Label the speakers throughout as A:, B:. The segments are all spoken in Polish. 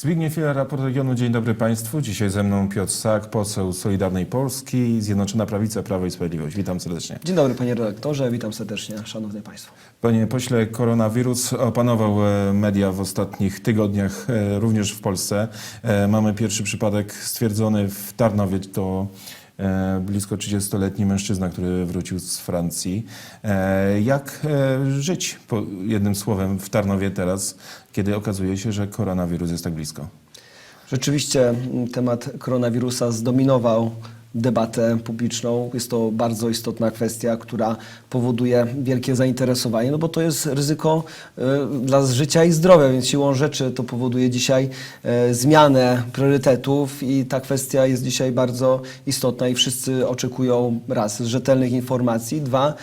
A: Zbigniew Fila, raport regionu. Dzień dobry Państwu. Dzisiaj ze mną Piotr Sak, poseł Solidarnej Polski, Zjednoczona Prawica, Prawo i Sprawiedliwość. Witam serdecznie.
B: Dzień dobry panie redaktorze, witam serdecznie szanowni państwo.
A: Panie pośle, koronawirus opanował e, media w ostatnich tygodniach, e, również w Polsce. E, Mamy pierwszy przypadek stwierdzony w Tarnowie. To blisko 30-letni mężczyzna, który wrócił z Francji. E, Jak e, żyć, jednym słowem, w Tarnowie teraz, kiedy okazuje się, że koronawirus jest tak blisko?
B: Rzeczywiście mm, temat koronawirusa zdominował debatę publiczną. Jest to bardzo istotna kwestia, która powoduje wielkie zainteresowanie, no bo to jest ryzyko y, dla życia i zdrowia, więc siłą rzeczy to powoduje dzisiaj y, zmianę priorytetów i ta kwestia jest dzisiaj bardzo istotna i wszyscy oczekują raz rzetelnych informacji, dwa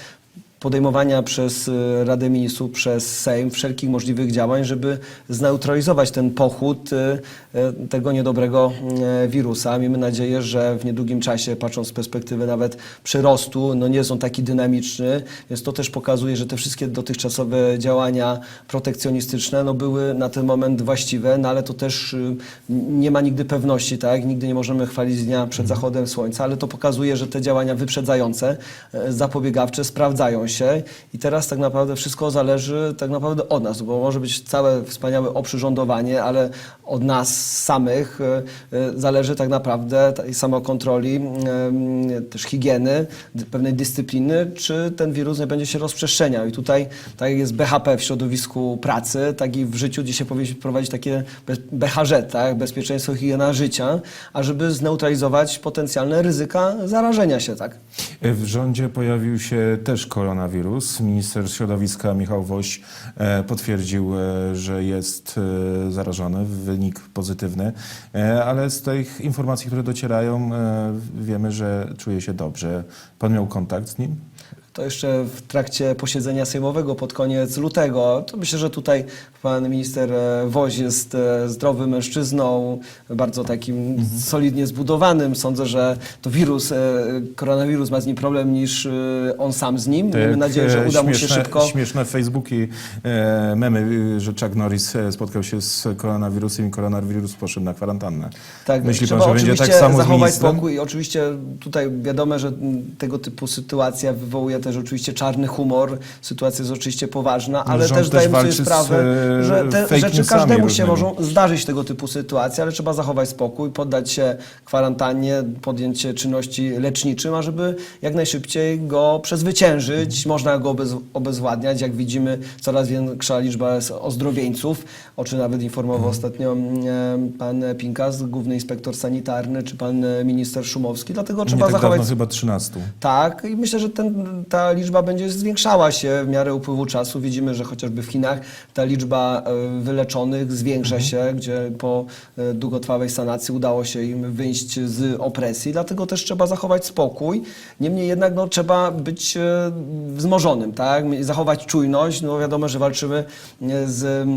B: podejmowania przez y, Radę Ministrów, przez Sejm wszelkich możliwych działań, żeby zneutralizować ten pochód y, y, tego niedobrego wirusa. Miejmy nadzieję, że w niedługim czasie, patrząc z perspektywy nawet przyrostu, no nie jest on taki dynamiczny, więc to też pokazuje, że te wszystkie dotychczasowe działania protekcjonistyczne no były na ten moment właściwe, no ale to też nie ma nigdy pewności, tak? Nigdy nie możemy chwalić dnia przed zachodem słońca, ale to pokazuje, że te działania wyprzedzające, zapobiegawcze sprawdzają się i teraz tak naprawdę wszystko zależy tak naprawdę od nas, bo może być całe wspaniałe oprzyrządowanie, ale od nas samych e, e, zależy tak naprawdę tej samokontroli, em, też higieny, pewnej dyscypliny, czy ten wirus nie będzie się rozprzestrzeniał. I tutaj tak jak jest BHP w środowisku pracy, tak i w życiu dzisiaj powinniśmy prowadzić takie BHŻ, tak? bezpieczeństwo higiena życia, ażeby zneutralizować potencjalne ryzyka zarażenia się. Tak?
A: W rządzie pojawił się też koronawirus. Minister środowiska Michał Woś e, potwierdził, e, że jest e, zarażony, wynik pozytywny, ale z tych informacji, które docierają, wiemy, że czuje się dobrze. Pan miał kontakt z nim?
B: To jeszcze w trakcie posiedzenia sejmowego pod koniec lutego. To myślę, że tutaj pan minister e, Woź jest e, zdrowym mężczyzną, bardzo takim solidnie zbudowanym. Sądzę, że to wirus, e, koronawirus ma z nim problem niż on sam z nim. Miejmy
A: jak,
B: nadzieję, że uda mu się
A: śmieszne,
B: szybko.
A: Śmieszne Facebooki, memy, że Chuck Norris spotkał się z koronawirusem i koronawirus poszedł na kwarantannę.
B: Tak,
A: Myśli
B: trzeba
A: pan, że będzie tak samo
B: zachować spokój. I Oczywiście tutaj wiadomo, że mm, tego typu sytuacja wywołuje też oczywiście czarny humor. Sytuacja jest oczywiście poważna, ale
A: rząd
B: też zdajemy sobie sprawę,
A: e,
B: że te rzeczy każdemu się
A: różnymi.
B: mogą zdarzyć tego typu sytuacje, ale trzeba zachować spokój, poddać się kwarantannie, podjąć się czynności leczniczym, ażeby jak najszybciej go przezwyciężyć. Można go obez, obezwładniać. Jak widzimy, coraz większa liczba ozdrowieńców, o czym nawet informował ostatnio mm, pan Pinkas, główny inspektor sanitarny, czy pan e, minister Szumowski. Dlatego
A: Nie
B: trzeba
A: tak
B: zachować
A: dawno, chyba 13.
B: tak, i myślę, że ten, ta liczba będzie zwiększała się w miarę upływu czasu. Widzimy, że chociażby w Chinach ta liczba e, wyleczonych zwiększa się, gdzie po e, długotrwałej sanacji udało się im wyjść z opresji. Dlatego też trzeba zachować spokój. Niemniej jednak no, trzeba być e, wzmożonym, tak? Zachować czujność. No wiadomo, że walczymy z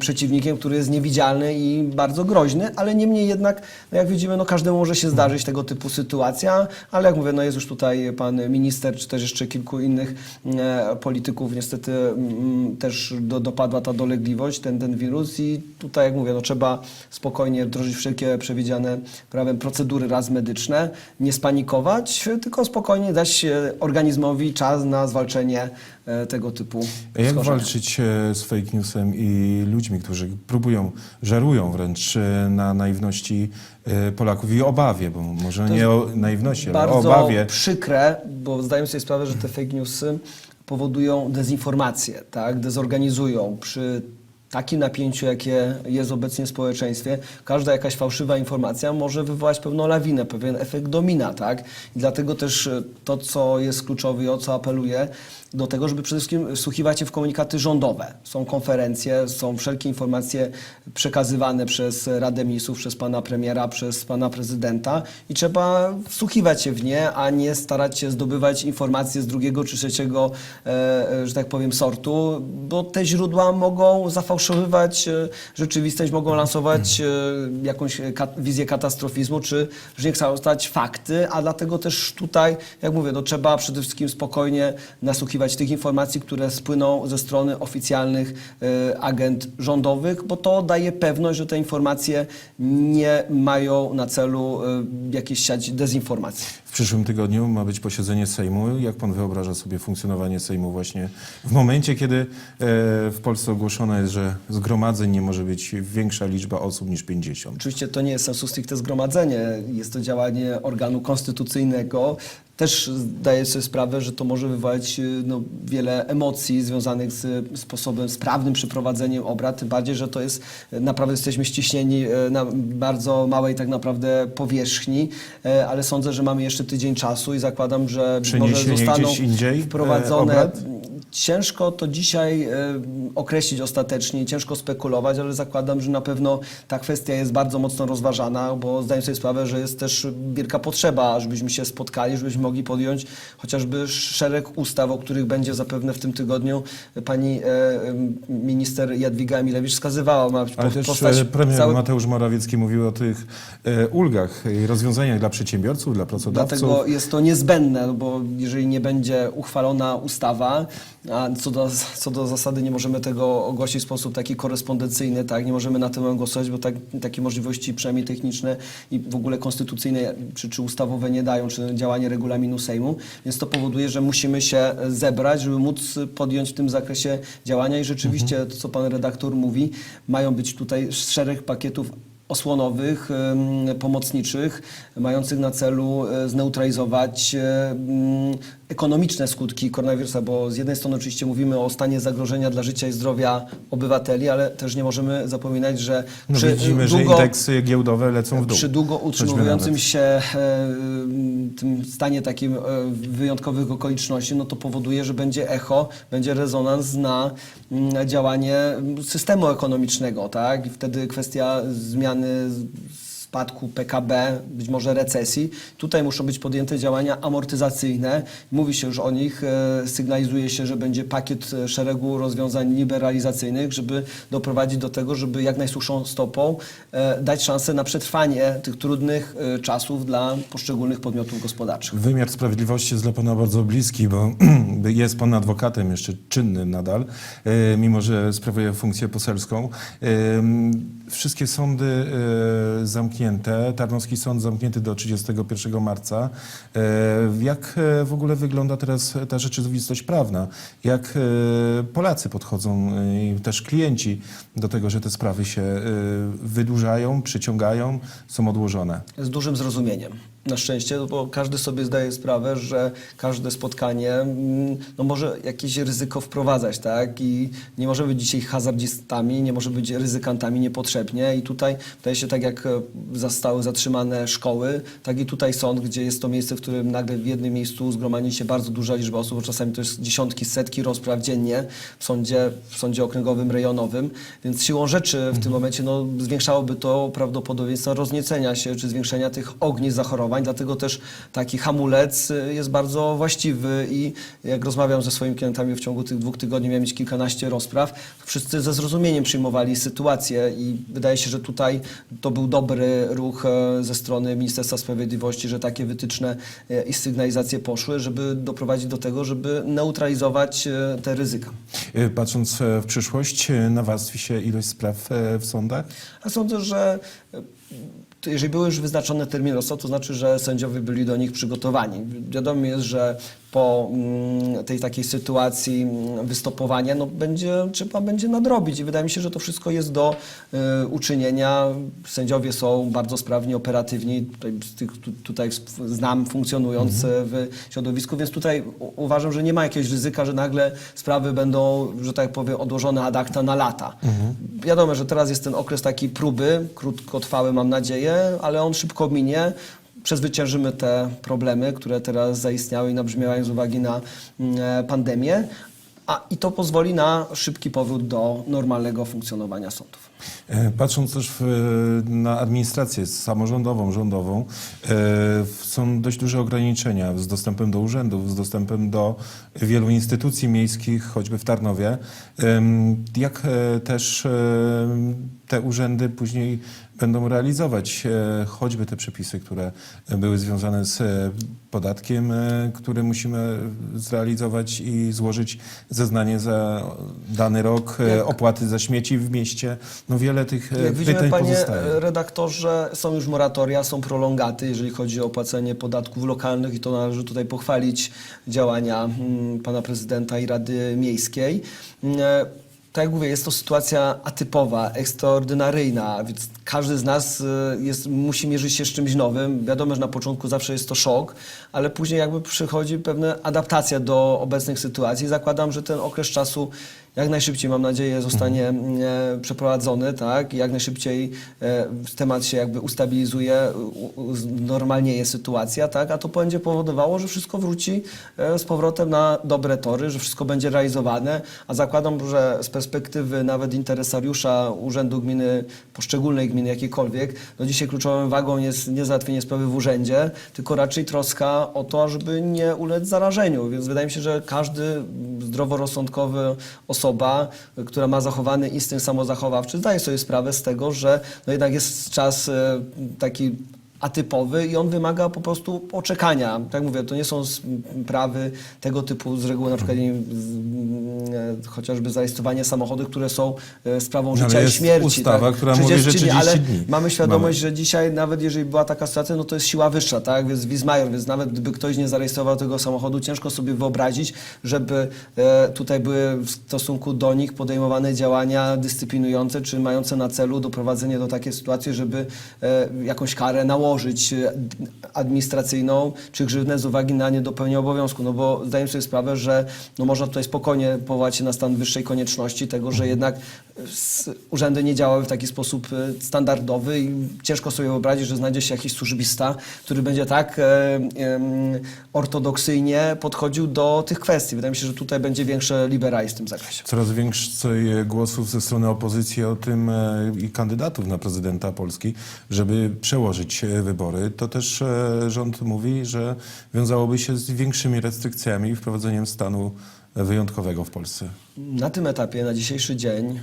B: przeciwnikiem, który jest niewidzialny i bardzo groźny, ale niemniej jednak, no jak widzimy, no każdemu może się zdarzyć tego typu sytuacja, ale jak mówię, no jest już tutaj pan minister, czy też jeszcze kilku innych e, polityków, niestety mm, też do, dopadła ta dolegliwość, ten, ten wirus i tutaj, jak mówię, no trzeba spokojnie wdrożyć wszelkie przewidziane prawem procedury raz medyczne, nie spanikować, tylko spokojnie dać e, organizmowi czas na zwalczenie tego typu
A: A jak
B: schorzenia.
A: walczyć e, z fake newsem i ludźmi, którzy próbują, żerują wręcz e, na naiwności e, Polaków i obawie, bo może nie o naiwności, ale o
B: bardzo
A: obawie.
B: przykre, bo zdajemy sobie sprawę, że te fake newsy powodują dezinformację, tak? dezorganizują przy takim napięciu, jakie jest obecnie w społeczeństwie, każda jakaś fałszywa informacja może wywołać pewną lawinę, pewien efekt domina, tak? I dlatego też e, to, co jest kluczowe i o co apeluję, do tego, żeby przede wszystkim wsłuchiwać się w komunikaty rządowe. Są konferencje, są wszelkie informacje przekazywane przez Radę Ministrów, przez pana premiera, przez pana prezydenta i trzeba wsłuchiwać się w nie, a nie starać się zdobywać informacje z drugiego czy trzeciego, e, e, że tak powiem, sortu, bo te źródła mogą zafałszować sfałszowywać e, rzeczywistość, mogą lansować e, jakąś ka- wizję katastrofizmu, czy zniekształcać fakty, a dlatego też tutaj, jak mówię, no, trzeba przede wszystkim spokojnie nasłuchiwać tych informacji, które spłyną ze strony oficjalnych e, agent rządowych, bo to daje pewność, że te informacje nie mają na celu jakieś siać dezinformacji.
A: W przyszłym tygodniu ma być posiedzenie Sejmu. Jak pan wyobraża sobie funkcjonowanie Sejmu właśnie w momencie, kiedy e, w Polsce ogłoszone jest, że zgromadzeń nie może być większa liczba osób niż 50?
B: Oczywiście to nie jest sensu stricte zgromadzenie, jest to działanie organu konstytucyjnego. Też zdaję sobie sprawę, że to może wywołać y, no, wiele emocji związanych z sposobem, sprawnym przeprowadzeniem obrad, tym bardziej, że to jest, y, naprawdę jesteśmy ściśnieni y, na bardzo małej tak naprawdę powierzchni, ale sądzę, że mamy jeszcze tydzień czasu i zakładam, że może zostaną
A: e,
B: wprowadzone
A: obrad?
B: Ciężko to dzisiaj e, określić ostatecznie, ciężko spekulować, ale zakładam, że na pewno ta kwestia jest bardzo mocno rozważana, bo zdaję sobie sprawę, że jest też wielka potrzeba, żebyśmy się spotkali, żebyśmy mogli podjąć chociażby szereg ustaw, o których będzie zapewne w tym tygodniu pani e, minister Jadwiga Emilewicz wskazywała. Ma
A: Ale też e, premier
B: cały-
A: Mateusz Morawiecki mówił o tych ulgach i rozwiązaniach dla przedsiębiorców, dla pracodawców.
B: Dlatego jest to niezbędne, bo jeżeli nie będzie uchwalona ustawa, a co do, co do zasady nie możemy tego ogłosić w sposób taki korespondencyjny, tak, nie możemy na tym głosować, bo tak, takie możliwości przynajmniej techniczne i w ogóle konstytucyjne czy, czy ustawowe nie dają, czy działanie regulaminu Sejmu, więc to powoduje, że musimy się zebrać, żeby móc podjąć w tym zakresie działania i rzeczywiście to, co pan redaktor mówi, mają być tutaj szereg pakietów osłonowych, pomocniczych, mających na celu e, zneutralizować e, ekonomiczne skutki koronawirusa, bo z jednej strony oczywiście mówimy o stanie zagrożenia dla życia i zdrowia obywateli, ale też nie możemy zapominać, że
A: No
B: przy
A: widzimy, że
B: długo,
A: indeksy giełdowe lecą w dół.
B: przy długo utrzymującym się e, tym stanie takim wyjątkowych okoliczności, no to powoduje, że będzie echo, będzie rezonans na działanie systemu ekonomicznego, tak? I wtedy kwestia zmiany Is. Spadku PKB, być może recesji. Tutaj muszą być podjęte działania amortyzacyjne. Mówi się już o nich, e, sygnalizuje się, że będzie pakiet e, szeregu rozwiązań liberalizacyjnych, żeby doprowadzić do tego, żeby jak najsuchszą stopą e, dać szansę na przetrwanie tych trudnych czasów dla poszczególnych podmiotów gospodarczych.
A: Wymiar sprawiedliwości jest dla Pana bardzo bliski, bo jest Pan adwokatem jeszcze czynnym nadal, mimo że sprawuje funkcję poselską. Wszystkie sądy e, zamknięte, Tarnowski Sąd zamknięty do 31 marca. E, Jak e, w ogóle wygląda teraz ta rzeczywistość prawna? Jak e, Polacy podchodzą i też klienci do tego, że te sprawy się wydłużają, przyciągają, są odłożone?
B: z dużym zrozumieniem. Na szczęście, no bo każdy sobie zdaje sprawę, że każde spotkanie mm, no może jakieś ryzyko wprowadzać, tak? I nie możemy być dzisiaj hazardzistami, nie możemy być ryzykantami niepotrzebnie. I tutaj wydaje się, tak jak e, zostały zatrzymane szkoły, tak i tutaj sąd, gdzie jest to miejsce, w którym nagle w jednym miejscu zgromadzi się bardzo duża liczba osób, bo czasami to jest dziesiątki, setki rozpraw dziennie w sądzie, w sądzie okręgowym, rejonowym. Więc siłą rzeczy w tym momencie no, zwiększałoby to prawdopodobieństwo rozniecenia się czy zwiększenia tych ognisk zachorowań. Dlatego też taki hamulec y, jest bardzo właściwy i jak rozmawiam ze swoimi klientami w ciągu tych dwóch tygodni, miałem mieć kilkanaście rozpraw, wszyscy ze zrozumieniem przyjmowali sytuację i wydaje się, że tutaj to był dobry ruch e, ze strony Ministerstwa Sprawiedliwości, że takie wytyczne e, i sygnalizacje poszły, żeby doprowadzić do tego, żeby neutralizować e, te ryzyka.
A: Patrząc w przyszłość, nawarstwi się ilość spraw w sądach?
B: A sądzę, że jeżeli były już wyznaczone terminy rozsądu, to znaczy, że sędziowie byli do nich przygotowani. Wiadomo jest, że po mm, tej takiej sytuacji mm, wystopowania no będzie, trzeba będzie nadrobić i wydaje mi się, że to wszystko jest do y, uczynienia. Sędziowie są bardzo sprawni, operatywni, tutaj, tutaj znam funkcjonując e, w środowisku, więc tutaj uważam, że nie ma jakiegoś ryzyka, że nagle sprawy będą, że tak powiem, odłożone ad acta na lata. Wiadomo, że teraz jest ten okres takiej próby, krótkotrwały mam nadzieję, ale on szybko minie. Przezwyciężymy te problemy, które teraz zaistniały i nabrzmiewają z uwagi na mm, e, pandemię. a i to pozwoli na szybki powrót do normalnego funkcjonowania sądów.
A: E, Patrząc też w, na administrację samorządową, rządową, e, są dość duże ograniczenia z dostępem do urzędów, z dostępem do wielu instytucji miejskich, choćby w Tarnowie. Jak e, też e, te urzędy później będą realizować e, choćby te przepisy, które były związane z e, podatkiem, e, który musimy zrealizować i złożyć zeznanie za dany rok,
B: Jak-
A: opłaty za śmieci w mieście. No wiele tych
B: Jak widzimy,
A: pytań
B: panie
A: pozostaje.
B: redaktorze, są już moratoria, są prolongaty, jeżeli chodzi o opłacenie podatków lokalnych i to należy tutaj pochwalić działania mm, pana prezydenta i Rady Miejskiej. Mm, Tak jak mówię, jest to sytuacja atypowa, ekstraordynaryjna, więc każdy z nas e, jest, musi mierzyć się z czymś nowym. Wiadomo, że na początku zawsze jest to szok, ale później jakby przychodzi pewna adaptacja do obecnych sytuacji. Zakładam, że ten okres czasu jak najszybciej, mam nadzieję, zostanie e, przeprowadzony, tak? I Jak najszybciej e, temat się jakby ustabilizuje, u, normalnieje sytuacja, tak? A to będzie powodowało, że wszystko wróci e, z powrotem na dobre tory, że wszystko będzie realizowane, a zakładam, że z perspektywy nawet interesariusza Urzędu Gminy, poszczególnej gminy jakiejkolwiek, no dzisiaj kluczową wagą jest nie załatwienie sprawy w urzędzie, tylko raczej troska o to, żeby nie ulec zarażeniu, więc wydaje mi się, że każdy zdroworozsądkowy osoba, która ma zachowany instynkt samozachowawczy, zdaje sobie sprawę z tego, że no jednak jest czas e, taki atypowy i on wymaga po prostu poczekania. Tak mówię, to nie są sprawy tego typu z reguły, na przykład nie wiem, z, e, chociażby zarejestrowanie samochodów, które są e, sprawą
A: No, ale
B: życia i
A: jest
B: śmierci.
A: ustawa,
B: tak?
A: która mówi,
B: 30
A: że
B: dni,
A: 30
B: ale
A: dni
B: mamy świadomość, że dzisiaj nawet jeżeli była taka sytuacja, no to jest siła wyższa, tak? Więc Wismajor, więc nawet gdyby ktoś nie zarejestrował tego samochodu, ciężko sobie wyobrazić, żeby e, tutaj były w stosunku do nich podejmowane działania dyscyplinujące, czy mające na celu doprowadzenie do takiej sytuacji, żeby e, jakąś karę nałożyć e, administracyjną, czy grzywnę z uwagi na niedopełnienie obowiązku, no bo zdaję sobie sprawę, że no można tutaj spokojnie powołać się na stan wyższej konieczności tego, że jednak s- urzędy nie działały w taki sposób e, standardowy i ciężko sobie wyobrazić, że znajdzie się jakiś służbista, który będzie tak e, ortodoksyjnie podchodził do tych kwestii. Wydaje mi się, że tutaj będzie większe liberalizm w tym zakresie.
A: Coraz więcej głosów ze strony opozycji o tym e, i kandydatów na prezydenta Polski, żeby przełożyć e, wybory. To też e, rząd mówi, że wiązałoby się z większymi restrykcjami i wprowadzeniem stanu wyjątkowego w Polsce.
B: Na tym etapie, na dzisiejszy dzień,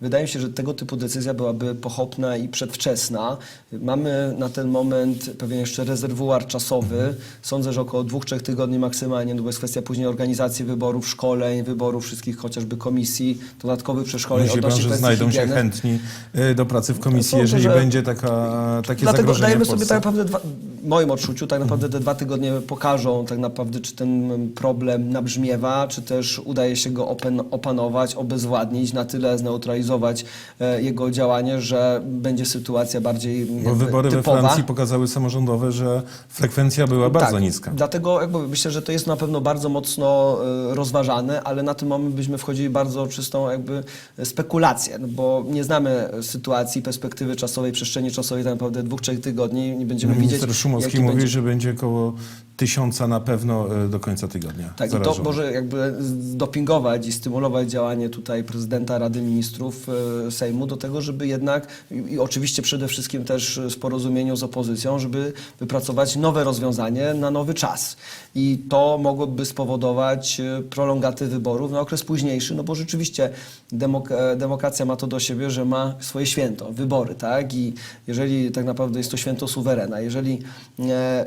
B: wydaje mi się, że tego typu decyzja byłaby pochopna i przedwczesna. Mamy na ten moment pewien jeszcze rezerwuar czasowy. Sądzę, że około dwóch, trzech tygodni maksymalnie, no bo jest kwestia później organizacji wyborów, szkoleń, wyborów wszystkich chociażby komisji, dodatkowych przeszkoleń
A: Myśli pan, że znajdą się
B: higieny.
A: chętni e, do pracy w komisji,
B: Sądzę,
A: jeżeli
B: że-
A: będzie taka, takie
B: Dlatego
A: zagrożenie
B: dajemy sobie tak naprawdę, dwa, w moim odczuciu, tak naprawdę te dwa tygodnie pokażą tak naprawdę, czy ten problem nabrzmiewa, czy też udaje się go opanować, obezwładnić, na tyle zneutralizować e, jego działanie, że będzie sytuacja bardziej
A: Bo wybory we
B: typowa.
A: Francji pokazały samorządowe, że frekwencja była bardzo
B: tak,
A: niska.
B: Dlatego jakby myślę, że to jest na pewno bardzo mocno e, rozważane, ale na tym moment byśmy wchodzili bardzo czystą jakby spekulację, no bo nie znamy sytuacji, perspektywy czasowej, przestrzeni czasowej tak naprawdę dwóch, trzech tygodni, nie będziemy widzieć.
A: Minister Szumowski mówi,
B: będzie-
A: że będzie około tysiąca na pewno e, do końca tygodnia.
B: Tak, i to może jakby dopingować i stymulować działanie tutaj prezydenta Rady Ministrów e, Sejmu do tego, żeby jednak i, oczywiście przede wszystkim też w porozumieniu z opozycją, żeby wypracować nowe rozwiązanie na nowy czas. I to mogłoby spowodować e, prolongaty wyborów na okres późniejszy, no bo rzeczywiście demok demokracja ma to do siebie, że ma swoje święto, wybory, tak? I jeżeli tak naprawdę jest to święto suwerena, jeżeli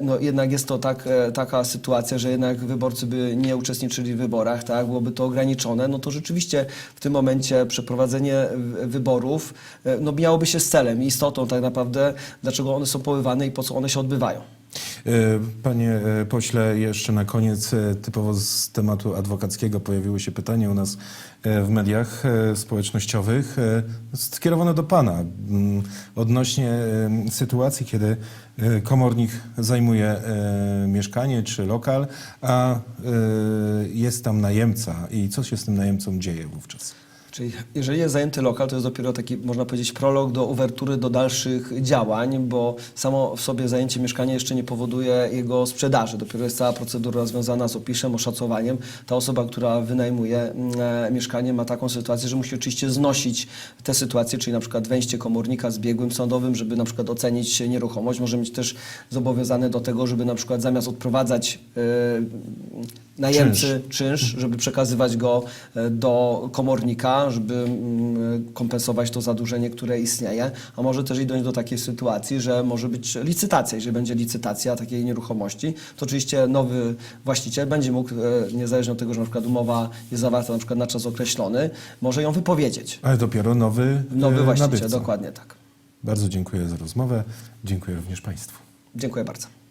B: no jednak jest to tak, taka sytuacja, że jednak wyborcy by nie uczestniczyli w wyborach, tak? Byłoby to ograniczone, no to rzeczywiście w tym momencie przeprowadzenie wyborów e, no miałoby się z celem istotą tak naprawdę, dlaczego one są poływane i po co one się odbywają.
A: E, Panie e, pośle, jeszcze na koniec e, typowo z tematu adwokackiego pojawiło się pytanie u nas w mediach społecznościowych skierowane do Pana mm, odnośnie sytuacji, kiedy komornik zajmuje mieszkanie czy lokal, a jest tam najemca i co się z tym najemcą dzieje wówczas?
B: Czyli jeżeli jest zajęty lokal, to jest dopiero taki, można powiedzieć, prolog do uwertury do dalszych działań, bo samo w sobie zajęcie mieszkania jeszcze nie powoduje jego sprzedaży. Dopiero jest cała procedura związana z opiszem, oszacowaniem. Ta osoba, która wynajmuje mm, e, mieszkanie ma taką sytuację, że musi oczywiście znosić tę sytuację, czyli na przykład wejście komornika z biegłym sądowym, żeby na przykład ocenić nieruchomość. Może mieć też zobowiązany do tego, żeby na przykład zamiast odprowadzać e, najemcy czynsz, żeby przekazywać go e, do komornika, żeby mm, kompensować to zadłużenie, które istnieje, a może też i dojść do takiej sytuacji, że może być licytacja. Jeżeli będzie licytacja takiej nieruchomości, to oczywiście nowy właściciel będzie mógł, e, niezależnie od tego, że na przykład umowa jest zawarta na przykład na czas określony, może ją wypowiedzieć.
A: Ale dopiero nowy,
B: Nowy
A: e,
B: właściciel,
A: nabywca.
B: dokładnie tak.
A: Bardzo dziękuję za rozmowę. Dziękuję również Państwu.
B: Dziękuję bardzo.